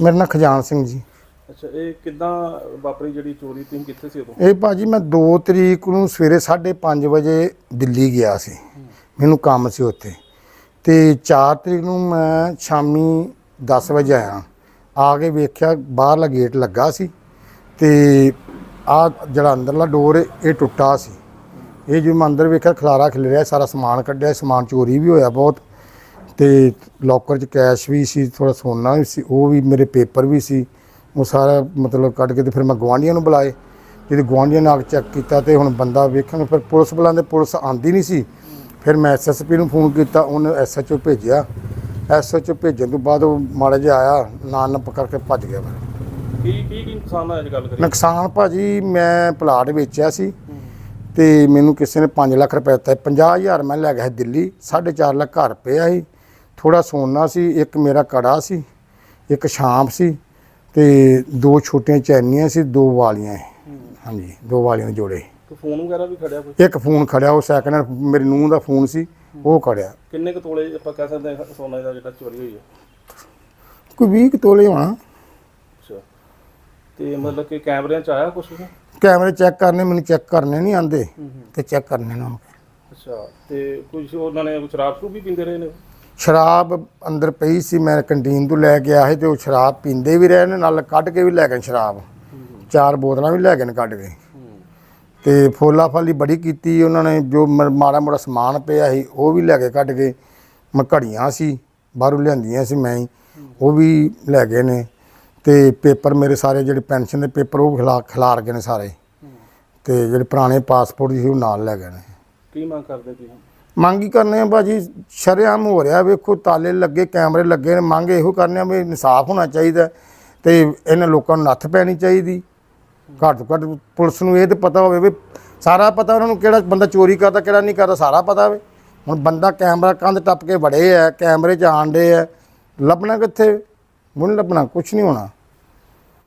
ਮੇਰਾ ਨਾਂ ਖਜਾਨ ਸਿੰਘ ਜੀ। ਅੱਛਾ ਇਹ ਕਿੱਦਾਂ ਵਾਪਰੀ ਜਿਹੜੀ ਚੋਰੀ? ਤੁਸੀਂ ਕਿੱਥੇ ਸੀ ਉਦੋਂ? ਇਹ ਭਾਜੀ ਮੈਂ 2 ਤਰੀਕ ਨੂੰ ਸਵੇਰੇ 5:30 ਵਜੇ ਦਿੱਲੀ ਗਿਆ ਸੀ। ਮੈਨੂੰ ਕੰਮ ਸੀ ਉੱਥੇ। ਤੇ 4 ਤਰੀਕ ਨੂੰ ਮੈਂ ਸ਼ਾਮੀ 10 ਵਜੇ ਆਇਆ। ਆ ਕੇ ਵੇਖਿਆ ਬਾਹਰਲਾ ਗੇਟ ਲੱਗਾ ਸੀ ਤੇ ਆ ਜਿਹੜਾ ਅੰਦਰਲਾ ਡੋਰ ਇਹ ਟੁੱਟਾ ਸੀ। ਇਹ ਮੈਂ ਅੰਦਰ ਵੇਖਿਆ ਖਲਾਰਾ ਖਿਲ ਰਿਹਾ ਸਾਰਾ ਸਮਾਨ ਕੱਢਿਆ ਸਮਾਨ ਚੋਰੀ ਵੀ ਹੋਇਆ ਬਹੁਤ। ਤੇ ਲੋਕਰ 'ਚ ਕੈਸ਼ ਵੀ ਸੀ ਥੋੜਾ ਸੋਨਾ ਵੀ ਸੀ ਉਹ ਵੀ ਮੇਰੇ ਪੇਪਰ ਵੀ ਸੀ। ਉਹ ਸਾਰਾ ਮਤਲਬ ਕੱਢ ਕੇ ਤੇ ਫਿਰ ਮੈਂ ਗਵਾਂਢੀਆਂ ਨੂੰ ਬੁਲਾਏ। ਜਦੋਂ ਗਵਾਂਢੀਆਂ ਨੇ ਆ ਕੇ ਚੈੱਕ ਕੀਤਾ ਤੇ ਹੁਣ ਬੰਦਾ ਵੇਖਾਂਗੇ ਫਿਰ ਪੁਲਿਸ ਬੁਲਾਉਂਦੇ ਪੁਲਿਸ ਆਂਦੀ ਨਹੀਂ ਸੀ। ਫਿਰ ਮੈਂ ਐਸਐਸਪੀ ਨੂੰ ਫੋਨ ਕੀਤਾ ਉਹਨੇ ਐਸਐਚਓ ਭੇਜਿਆ। ਐਸਐਚਓ ਭੇਜਣ ਤੋਂ ਬਾਅਦ ਉਹ ਮਾੜਾ ਜਿਹਾ ਆਇਆ ਨਾਂ ਨੱਪ ਕਰਕੇ ਭੱਜ ਗਿਆ ਫਿਰ। ਕੀ ਕੀ ਕੀ ਨੁਕਸਾਨ ਹੋਇਆ ਜੇ ਗੱਲ ਕਰੀਏ? ਨੁਕਸਾਨ ਭਾਜੀ ਮੈਂ ਪਲਾਟ ਵੇਚਿਆ ਸੀ ਤੇ ਮੈਨੂੰ ਕਿਸੇ ਨੇ 5 ਲੱਖ ਰੁਪਏ ਦਿੱਤਾ। 50000 ਮੈਂ ਲੈ ਗਿਆ ਦਿੱਲੀ 4.5 ਲੱਖ ਘਰ ਪਿਆ ਸੀ। ਥੋੜਾ ਸੋਨਾ ਸੀ ਇੱਕ ਮੇਰਾ ਕੜਾ ਸੀ ਇੱਕ ਸ਼ਾਂਪ ਸੀ ਤੇ ਦੋ ਛੋਟੀਆਂ ਚੈਨੀਆਂ ਸੀ ਦੋ ਵਾਲੀਆਂ। ਹਾਂਜੀ ਦੋ ਵਾਲੀਆਂ ਦੇ ਜੋੜੇ। ਕੋਈ ਫੋਨ ਵਗੈਰਾ ਵੀ ਖੜਿਆ ਕੋਈ? ਇੱਕ ਫੋਨ ਖੜਿਆ ਉਹ ਸੈਕਿੰਡ ਹੈਂਡ ਮੇਰੀ ਨੂੰਹ ਦਾ ਫੋਨ ਸੀ ਉਹ ਖੜਿਆ। ਕਿੰਨੇ ਕੁ ਤੋਲੇ ਆਪਾਂ ਕਹਿ ਸਕਦੇ ਹਾਂ ਸੋਨਾ ਦਾ ਜਿਹੜਾ ਚੋਰੀ ਹੋਈ ਹੈ ਕੋਈ 20 ਕੁ ਤੋਲੇ ਹੋਣਾ। ਅੱਛਾ। ਤੇ ਮਤਲਬ ਕਿ ਕੈਮਰਿਆਂ ਚ ਆਇਆ ਕੁਝ ਕੈਮਰੇ ਚੈੱਕ ਕਰਨੇ ਮੈਨੂੰ ਚੈੱਕ ਕਰਨੇ ਨਹੀਂ ਆਂਦੇ ਤੇ ਚੈੱਕ ਕਰਨੇ ਨਾ ਅੱਛਾ ਤੇ ਕੁਝ ਉਹਨਾਂ ਨੇ ਸ਼ਰਾਬ ਸ਼ਰੂਬ ਵੀ ਪੀਂਦੇ ਰਹੇ ਨੇ? ਸ਼ਰਾਬ ਅੰਦਰ ਪਈ ਸੀ, ਮੈਂ ਕੰਟੀਨ ਤੋਂ ਲੈ ਕੇ ਆਇਆ ਸੀ ਤੇ ਉਹ ਸ਼ਰਾਬ ਪੀਂਦੇ ਵੀ ਰਹੇ ਨੇ, ਨਾਲ ਕੱਢ ਕੇ ਵੀ ਲੈ ਗਏ ਸ਼ਰਾਬ। ਚਾਰ ਬੋਤਲਾਂ ਵੀ ਲੈ ਗਏ ਨੇ ਕੱਢ ਕੇ। ਤੇ ਫੋਲਾ ਫਾਲੀ ਬੜੀ ਕੀਤੀ ਉਹਨਾਂ ਨੇ, ਜੋ ਮਾੜਾ ਮੋੜਾ ਸਮਾਨ ਪਿਆ ਸੀ, ਉਹ ਵੀ ਲੈ ਕੇ ਕੱਢ ਕੇ। ਮੈਂ ਘੜੀਆਂ ਸੀ, ਬਾਹਰੋਂ ਲਿਆਂਦੀਆਂ ਸੀ ਮੈਂ ਹੀ, ਉਹ ਵੀ ਲੈ ਗਏ ਨੇ। ਤੇ ਪੇਪਰ ਮੇਰੇ ਸਾਰੇ ਜਿਹੜੇ ਪੈਨਸ਼ਨ ਦੇ ਪੇਪਰ, ਉਹ ਖਿਲਾ, ਖਿਲਾਰ ਗਏ ਨੇ ਸਾਰੇ। ਤੇ ਜਿਹੜੇ ਪੁਰਾਣੇ ਪਾਸਪੋਰਟ ਸੀ, ਉਹ ਨਾਲ ਲੈ ਗਏ ਨੇ। ਕੀ ਮੰਗ ਕਰਦੇ ਤੁਸੀਂ? ਮੰਗ ਹੀ ਕਰਨੇ ਆ, ਭਾਜੀ, ਸ਼ਰੇਆਮ ਹੋ ਰਿਹਾ, ਵੇਖੋ, ਤਾਲੇ ਲੱਗੇ, ਕੈਮਰੇ ਲੱਗੇ ਨੇ, ਮੰਗ ਇਹੋ ਕਰਨੇ ਆ ਵੀ ਇਨਸਾਫ ਹੋਣਾ ਚਾਹੀਦਾ ਤੇ ਇਹਨਾਂ ਲੋਕਾਂ ਨੂੰ ਨੱਥ ਪੈਣੀ ਚਾਹੀਦੀ। ਘੱਟ ਤੋਂ ਘੱਟ ਪੁਲਿਸ ਨੂੰ ਇਹ ਤੇ ਪਤਾ ਹੋਵੇ ਵੀ ਸਾਰਾ ਪਤਾ ਉਹਨਾਂ ਨੂੰ ਕਿਹੜਾ ਬੰਦਾ ਚੋਰੀ ਕਰਦਾ, ਕਿਹੜਾ ਨਹੀਂ ਕਰਦਾ, ਸਾਰਾ ਪਤਾ ਹੋਵੇ। ਹੁਣ ਬੰਦਾ ਕੈਮਰਾ ਕੰਧ ਟੱਪ ਕੇ ਵੜੇ ਆ, ਕੈਮਰੇ 'ਚ ਆਂਡੇ ਆ, ਲੱਭਣਾ ਕਿੱਥੇ? ਮੁੰਨ ਲੱਭਣਾ ਕੁਝ ਨਹੀਂ ਹੋਣਾ।